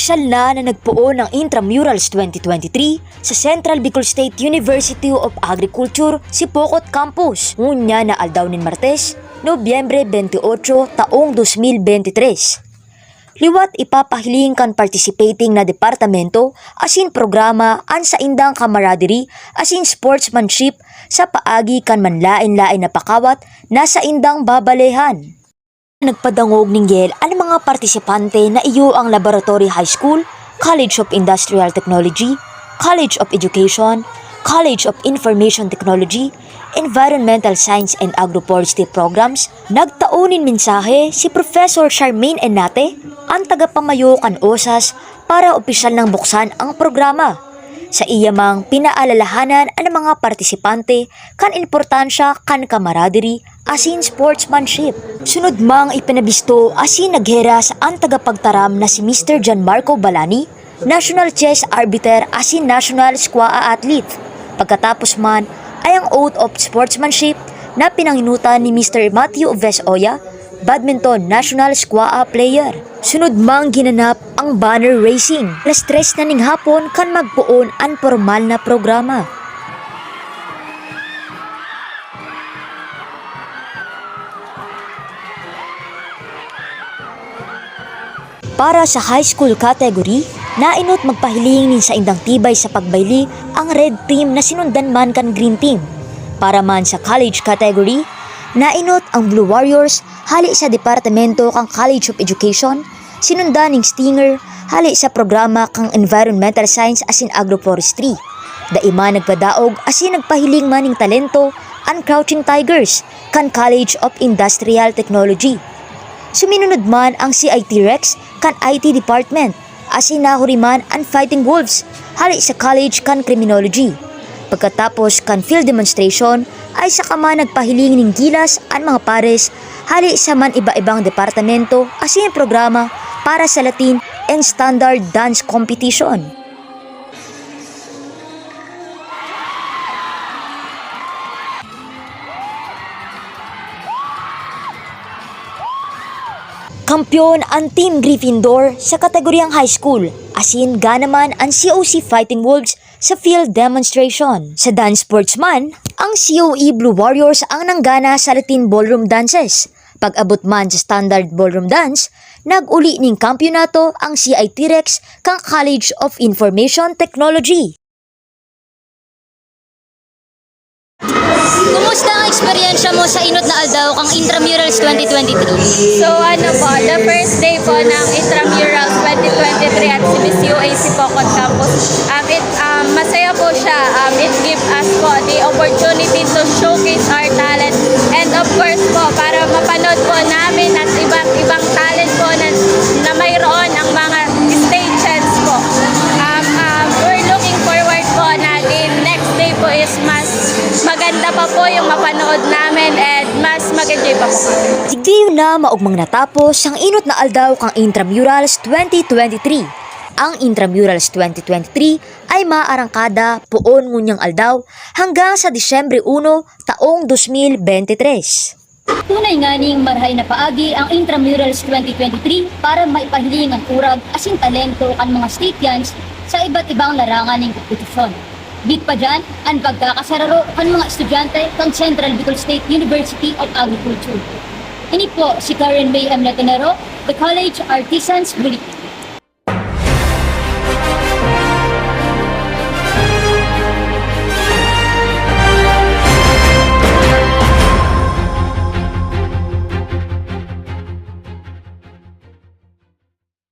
Opisyal na na nagpuo ng Intramurals 2023 sa Central Bicol State University of Agriculture si Pocot Campus. Ngunya na aldaw nin Martes, Nobyembre 28 taong 2023. Liwat ipapahiling kan participating na departamento asin programa an sa indang camaraderie asin sportsmanship sa paagi kan manlain-lain na pakawat na sa indang babalehan. Nagpadangog ning Yel ang mga partisipante na iyo ang Laboratory High School, College of Industrial Technology, College of Education, College of Information Technology, Environmental Science and Agroforestry Programs, nagtaunin mensahe si Professor Charmaine Enate, ang tagapamayo kan OSAS para opisyal ng buksan ang programa. Sa iyamang pinaalalahanan ang mga partisipante kan importansya kan camaraderie asin sportsmanship. Sunod mang ipinabisto asin naghera sa ang tagapagtaram na si Mr. Gianmarco Balani, National Chess Arbiter asin National Squaa Athlete. Pagkatapos man ay ang Oath of Sportsmanship na pinanginutan ni Mr. Matthew Vesoya, Badminton National Squaa Player. Sunod mang ginanap ang banner racing. Alas tres na ning hapon kan magpuon ang formal na programa. Para sa high school category, nainot magpahiling nin sa indang tibay sa pagbayli ang red team na sinundan man kan green team. Para man sa college category, nainot ang Blue Warriors hali sa Departamento kang College of Education, sinundan ning Stinger hali sa programa kang Environmental Science asin Agroforestry. Daima nagpadaog asin nagpahiling maning talento ang Crouching Tigers kan College of Industrial Technology. Suminunod man ang CIT Rex kan IT Department, asin nahuri man ang Fighting Wolves hali sa College kan Criminology. Pagkatapos kan field demonstration ay sa kama nagpahiling ng gilas ang mga pares hali sa man iba-ibang departamento asin programa para sa Latin and Standard Dance Competition. Kampiyon ang Team Gryffindor sa kategoryang high school, asin ganaman ang COC Fighting Wolves sa field demonstration. Sa dance sportsman, ang COE Blue Warriors ang nanggana sa Latin Ballroom Dances. Pag-abot man sa Standard Ballroom Dance, nag-uli ning kampyonato ang CIT Rex kang College of Information Technology. Kumusta ang eksperyensya mo sa Inot na Aldaw kang Intramurals 2023? So ano po, the first day po ng Intramurals 2023 at Miss UAC Pocot Campus, um, it, um, masaya po siya. Um, it gives us po the opportunity to showcase our po yung mapanood namin and mas mag-enjoy pa po kami. Digdiyo na maugmang natapos ang inot na aldaw kang Intramurals 2023. Ang Intramurals 2023 ay maarangkada puon ngunyang aldaw hanggang sa Disyembre 1 taong 2023. Tunay nga ning marhay na paagi ang Intramurals 2023 para maipahiling ang urag asin talento kan mga stateans sa iba't ibang larangan ng kompetisyon. Bit pa dyan, ang pagkakasararo kan mga estudyante ng Central Bicol State University of Agriculture. Ini po si Karen May M. Latinero, the College Artisans Buli.